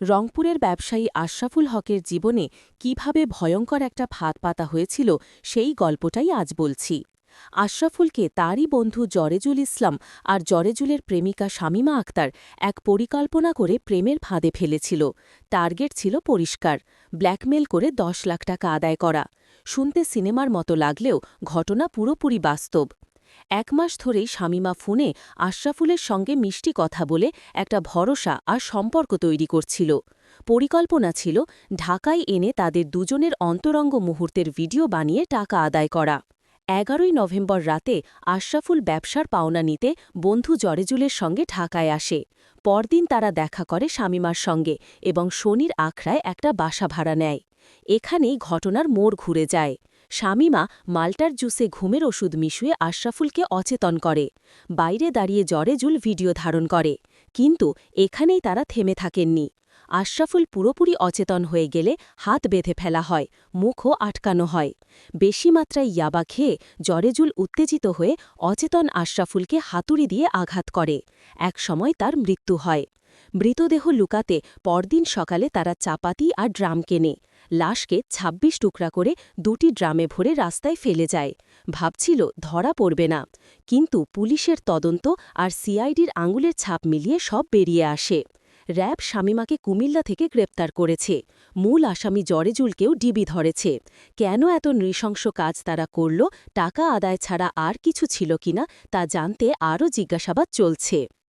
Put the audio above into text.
রংপুরের ব্যবসায়ী আশরাফুল হকের জীবনে কীভাবে ভয়ঙ্কর একটা ফাঁদ পাতা হয়েছিল সেই গল্পটাই আজ বলছি। আশরাফুলকে তারই বন্ধু জরেজুল ইসলাম আর জরেজুলের প্রেমিকা শামিমা আক্তার এক পরিকল্পনা করে প্রেমের ফাঁদে ফেলেছিল। টার্গেট ছিল পরিষ্কার, ব্ল্যাকমেল করে দশ লাখ টাকা আদায় করা। শুনতে সিনেমার মতো লাগলেও ঘটনা পুরোপুরি বাস্তব। এক মাস ধরেই শামিমা ফোনে আশরাফুলের সঙ্গে মিষ্টি কথা বলে একটা ভরসা আর সম্পর্ক তৈরি করছিল। পরিকল্পনা ছিল ঢাকায় এনে তাদের দুজনের অন্তরঙ্গ মুহূর্তের ভিডিও বানিয়ে টাকা আদায় করা। এগারোই নভেম্বর রাতে আশরাফুল ব্যবসার পাওনা নিতে বন্ধু জরেজুলের সঙ্গে ঢাকায় আসে। পরদিন তারা দেখা করে শামিমার সঙ্গে এবং শনির আখড়ায় একটা বাসা ভাড়া নেয়। এখানেই ঘটনার মোড় ঘুরে যায়। শামিমা মাল্টার জুসে ঘুমের ওষুধ মিশুয়ে আশরাফুলকে অচেতন করে। বাইরে দাঁড়িয়ে জরেজুল ভিডিও ধারণ করে। কিন্তু এখানেই তারা থেমে থাকেননি। আশরাফুল পুরোপুরি অচেতন হয়ে গেলে হাত বেঁধে ফেলা হয়, মুখও আটকানো হয়। বেশি মাত্রায় ইয়াবা খেয়ে জরেজুল উত্তেজিত হয়ে অচেতন আশরাফুলকে হাতুড়ি দিয়ে আঘাত করে। এক সময় তার মৃত্যু হয়। মৃতদেহ লুকাতে পরদিন সকালে তারা চাপাতি আর ড্রাম কেনে। লাশকে ২৬ টুকরা করে দুটি ড্রামে ভরে রাস্তায় ফেলে যায়। ভাবছিল, ধরা পড়বে না। কিন্তু পুলিশের তদন্ত আর সিআইডির আঙুলের ছাপ মিলিয়ে সব বেরিয়ে আসে। র্যাব শামিমাকে কুমিল্লা থেকে গ্রেপ্তার করেছে। মূল আসামি জরেজুলকেও ডিবি ধরেছে। কেন এত নৃশংস কাজ তারা করল, টাকা আদায় ছাড়া আর কিছু ছিল কিনা তা জানতে আরও জিজ্ঞাসাবাদ চলছে।